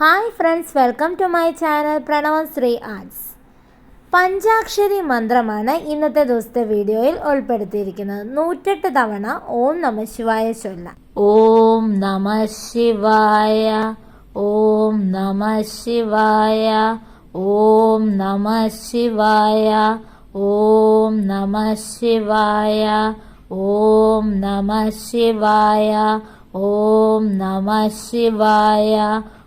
Hi friends welcome to my channel Pranavam Sree arts പഞ്ചാക്ഷരി മന്ത്രമാണ് ഇന്നത്തെ ദിവസത്തെ വീഡിയോയിൽ ഉൾപ്പെടുത്തിയിരിക്കുന്നത്. നൂറ്റെട്ട് തവണ ഓം നമ ശിവായ ചൊല്ല. ഓം നമ ശിവായ ഓം നമ ശിവായ ഓം നമ ശിവായ ഓം നമ ശിവായ ഓം നമ ശിവായ ഓം നമ ശിവായ.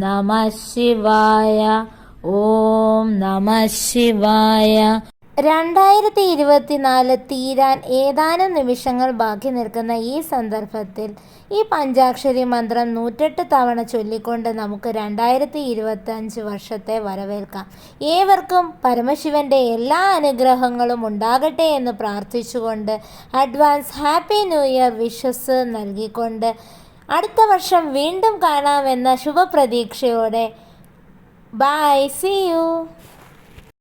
നമ ശിവായ. ഓം നമ ശിവായ. രണ്ടായിരത്തി ഇരുപത്തിനാല് തീരാൻ ഏതാനും നിമിഷങ്ങൾ ബാക്കി നിൽക്കുന്ന ഈ സന്ദർഭത്തിൽ ഈ പഞ്ചാക്ഷരി മന്ത്രം നൂറ്റെട്ട് തവണ ചൊല്ലിക്കൊണ്ട് നമുക്ക് രണ്ടായിരത്തി ഇരുപത്തി അഞ്ച് വർഷത്തെ വരവേൽക്കാം. ഏവർക്കും പരമശിവന്റെ എല്ലാ അനുഗ്രഹങ്ങളും ഉണ്ടാകട്ടെ എന്ന് പ്രാർത്ഥിച്ചുകൊണ്ട് advance happy new year wishes നൽകിക്കൊണ്ട് അടുത്ത വർഷം വീണ്ടും കാണാമെന്ന ശുഭപ്രതീക്ഷയോടെ. Bye see you